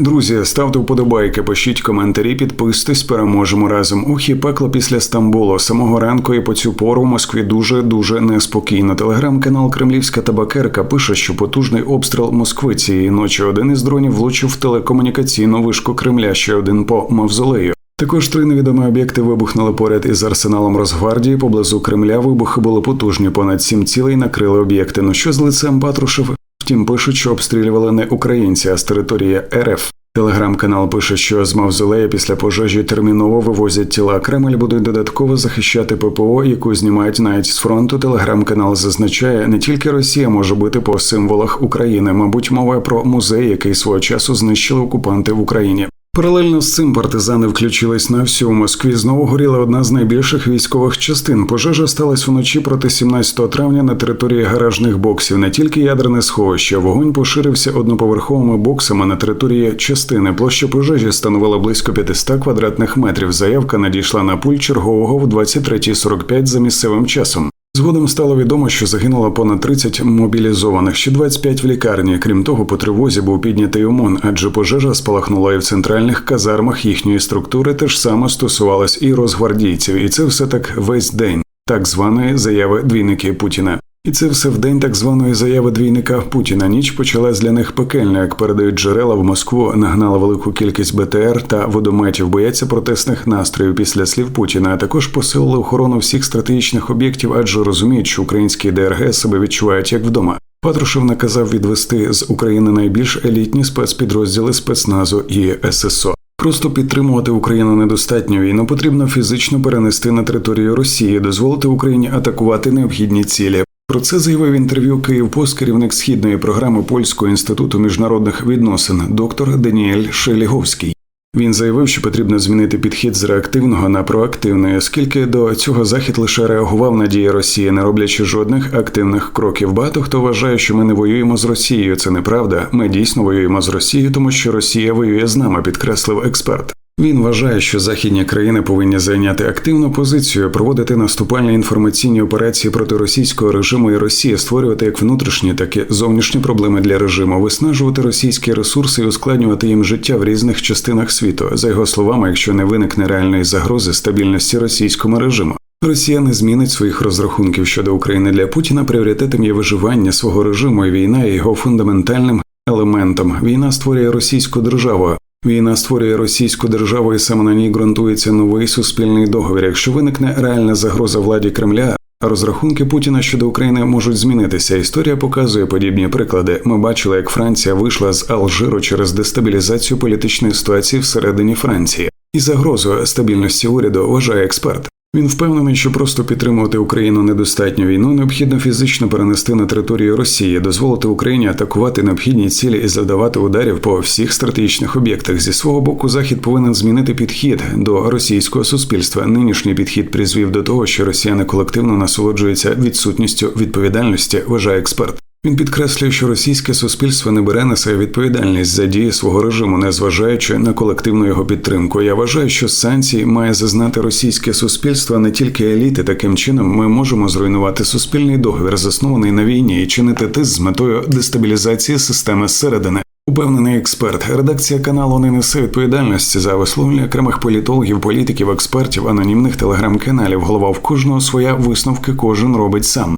Друзі, ставте вподобайки, пишіть коментарі, підписуйтесь, переможемо разом. Ох і пекло після Стамбулу. Самого ранку і по цю пору в Москві дуже дуже неспокійно. Телеграм-канал Кремлівська табакерка пише, що потужний обстріл Москви цієї ночі один із дронів влучив в телекомунікаційну вишку Кремля, ще один по мавзолею. Також три невідомі об'єкти вибухнули поряд із арсеналом Росгвардії. Поблизу Кремля вибухи були потужні. Понад сім цілей накрили об'єкти. Ну що з лицем Патрушев? Втім, пишуть, що обстрілювали не українці, а з території РФ. Телеграм-канал пише, що з мавзолея після пожежі терміново вивозять тіла. Кремль будуть додатково захищати ППО, яку знімають навіть з фронту. Телеграм-канал зазначає, не тільки Росія може бити по символах України, мабуть, мова про музей, який свого часу знищили окупанти в Україні. Паралельно з цим партизани включились на всю Москві. Знову горіла одна з найбільших військових частин. Пожежа сталася вночі проти 17 травня на території гаражних боксів. Не тільки ядерне сховище, вогонь поширився одноповерховими боксами на території частини. Площа пожежі становила близько 500 квадратних метрів. Заявка надійшла на пульт чергового в 23.45 за місцевим часом. Згодом стало відомо, що загинуло понад 30 мобілізованих, ще 25 в лікарні. Крім того, по тривозі був піднятий ОМОН, адже пожежа спалахнула і в центральних казармах їхньої структури. теж саме стосувалось і розгвардійців, і це все так весь день так званої заяви двійники Путіна. І це все в день так званої заяви двійника Путіна. Ніч почалась для них пекельно, як передають джерела в Москву, нагнала велику кількість БТР та водометів. Бояться протестних настроїв після слів Путіна. А також посилили охорону всіх стратегічних об'єктів, адже розуміють, що українські ДРГ себе відчувають як вдома. Патрушев наказав відвести з України найбільш елітні спецпідрозділи спецназу і ССО. Просто підтримувати Україну недостатньо. Війну потрібно фізично перенести на територію Росії, дозволити Україні атакувати необхідні цілі. Про це заявив інтерв'ю Київпост керівник східної програми Польського інституту міжнародних відносин, доктор Даніель Шеліговський. Він заявив, що потрібно змінити підхід з реактивного на проактивний, оскільки до цього захід лише реагував на дії Росії, не роблячи жодних активних кроків. Багато хто вважає, що ми не воюємо з Росією. Це неправда. Ми дійсно воюємо з Росією, тому що Росія воює з нами, підкреслив експерт. Він вважає, що західні країни повинні зайняти активну позицію, проводити наступальні інформаційні операції проти російського режиму і Росії, створювати як внутрішні, так і зовнішні проблеми для режиму, виснажувати російські ресурси і ускладнювати їм життя в різних частинах світу. За його словами, якщо не виникне реальної загрози стабільності російському режиму. Росія не змінить своїх розрахунків щодо України для Путіна. Пріоритетом є виживання свого режиму і війна є його фундаментальним елементом. Війна створює російську державу. Війна створює російську державу, і саме на ній ґрунтується новий суспільний договір. Якщо виникне реальна загроза владі Кремля, розрахунки Путіна щодо України можуть змінитися. Історія показує подібні приклади. Ми бачили, як Франція вийшла з Алжиру через дестабілізацію політичної ситуації всередині Франції і загрозу стабільності уряду вважає експерт. Він впевнений, що просто підтримувати Україну недостатньо війну необхідно фізично перенести на територію Росії, дозволити Україні атакувати необхідні цілі і завдавати ударів по всіх стратегічних об'єктах. Зі свого боку, захід повинен змінити підхід до російського суспільства. Нинішній підхід призвів до того, що росіяни колективно насолоджуються відсутністю відповідальності, вважає експерт. Він підкреслює, що російське суспільство не бере на себе відповідальність за дії свого режиму, не зважаючи на колективну його підтримку. Я вважаю, що санкції має зазнати російське суспільство, а не тільки еліти. Таким чином ми можемо зруйнувати суспільний договір, заснований на війні, і чинити тиск з метою дестабілізації системи зсередини. Упевнений експерт, редакція каналу не несе відповідальності за висловлення окремих політологів, політиків, експертів, анонімних телеграм-каналів. Голова в кожного своя висновки кожен робить сам.